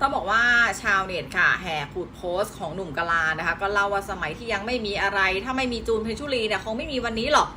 ต้องบอกว่าชาวเน็ตค่ะแห่ขุดโพสต์ของหนุ่มกลานะคะ ก็เล่าว่าสมัยที่ยังไม่มีอะไร ถ้าไม่มีจูนเพชรชุรีเนี่ยคงไม่มีวันนี้หรอก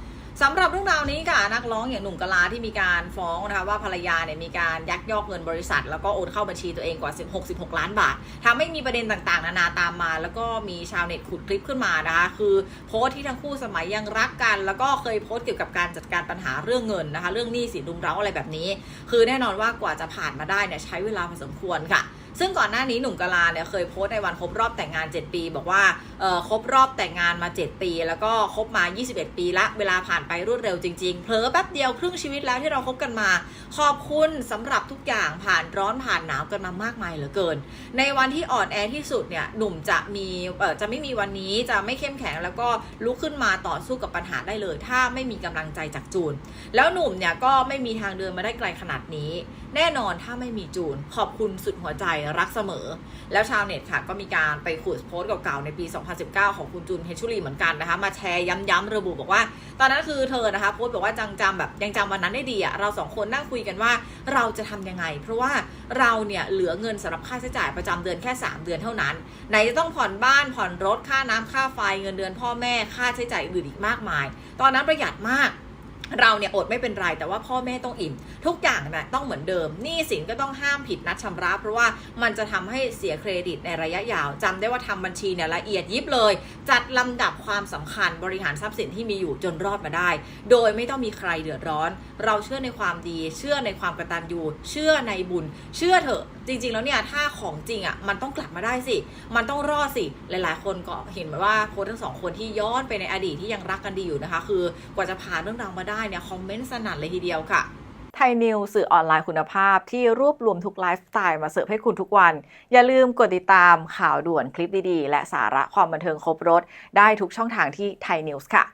สำหรับเรื่องราวนี้ค่ะนักร้องอย่างหนุ่มกลาที่มีการฟ้องนะคะว่าภรรยาเนี่ยมีการยักยอกเงินบริษัท แล้วก็โอนเข้าบัญชีตัวเองกว่า 16 16 ล้านบาททำให้มีประเด็นต่างๆ นานาตามมา แล้วก็มีชาวเน็ตขุดคลิปขึ้นมานะคะคือโพสต์ที่ทั้งคู่สมัยยังรักกัน แล้วก็เคยโพสต์เกี่ยวกับการจัดการปัญหาเรื่องเงินนะคะ เรื่องหนี้สินรุมเร้าอะไรแบบนี้ คือแน่นอนว่ากว่าจะผ่านมาได้เนี่ยใช้เวลาพอสมควรค่ะซึ่งก่อนหน้านี้หนุ่มกลาเนี่ยเคยโพสต์ในวันครบรอบแต่งงาน 7 ปี บอกว่าเออครบรอบแต่งงานมา 7 ปี แล้วก็คบมา 21 ปีละเวลาผ่านไปรวดเร็วจริงๆเผลอแป๊บเดียวครึ่งชีวิตแล้วที่เราคบกันมา ขอบคุณสำหรับทุกอย่างผ่านร้อนผ่านหนาวกันมามากมายเหลือเกิน ในวันที่อ่อนแอที่สุดเนี่ยหนุ่มจะมีเอ่อจะไม่มีวันนี้จะไม่เข้มแข็งแล้วก็ลุกขึ้นมาต่อสู้กับปัญหาได้เลย ถ้าไม่มีกำลังใจจากจูน แล้วหนุ่มเนี่ยก็ไม่มีทางเดินมาได้ไกลขนาดนี้ แน่นอนถ้าไม่มีจูน ขอบคุณสุดหัวใจรักเสมอ แล้วชาวเน็ตค่ะก็มีการไปขุดโพสต์เก่าๆในปี 2019 ของคุณจูนเพชรชุรีเหมือนกันนะคะ มาแชร์ย้ำๆระบุบอกว่า ตอนนั้นคือเธอนะคะโพสต์บอกว่าจังจำแบบยังจำวันนั้นได้ดีอะเราสองคนนั่งคุยกันว่าเราจะทำยังไง เพราะว่าเราเนี่ยเหลือเงินสำหรับค่าใช้จ่ายประจำเดือนแค่ 3 เดือนเท่านั้น ไหนจะต้องผ่อนบ้านผ่อนรถค่าน้ำค่าไฟเงินเดือนพ่อแม่ค่าใช้จ่ายอื่นอีกมากมาย ตอนนั้นประหยัดมาก เราเนี่ยอดไม่เป็นไรแต่ว่าพ่อแม่ต้องอิ่ม ทุกอย่างนะต้องเหมือนเดิมหนี้สินก็ต้องห้ามผิดนัดชำระ เพราะว่ามันจะทำให้เสียเครดิตในระยะยาวจำได้ว่าทำบัญชีเนี่ยละเอียดยิบเลย จัดลำดับความสำคัญบริหารทรัพย์สินที่มีอยู่จนรอดมาได้ โดยไม่ต้องมีใครเดือดร้อน เราเชื่อในความดี เชื่อในความกระตัญญูเชื่อในบุญ เชื่อเถอะจริง ๆ แล้วเนี่ยถ้าของจริงอะมันต้องกลับมาได้สิ มันต้องรอดสิหลาย ๆ คนก็เห็นว่าโค้ชทั้งสองคนที่ย้อนไปในอดีตที่ยังรักกันดีอยู่นะคะ คือกว่าจะผ่านเรื่องราวมาได้ได้เนี่ยคอมเมนต์สนั่นเลยทีเดียวค่ะไทยนิวสื่อออนไลน์คุณภาพที่รวบรวมทุกไลฟ์สไตล์มาเสิร์ฟให้คุณทุกวัน อย่าลืมกดติดตามข่าวด่วนคลิปดีๆ และสาระความบันเทิงครบรถ ได้ทุกช่องทางที่ไทยนิวส์ค่ะ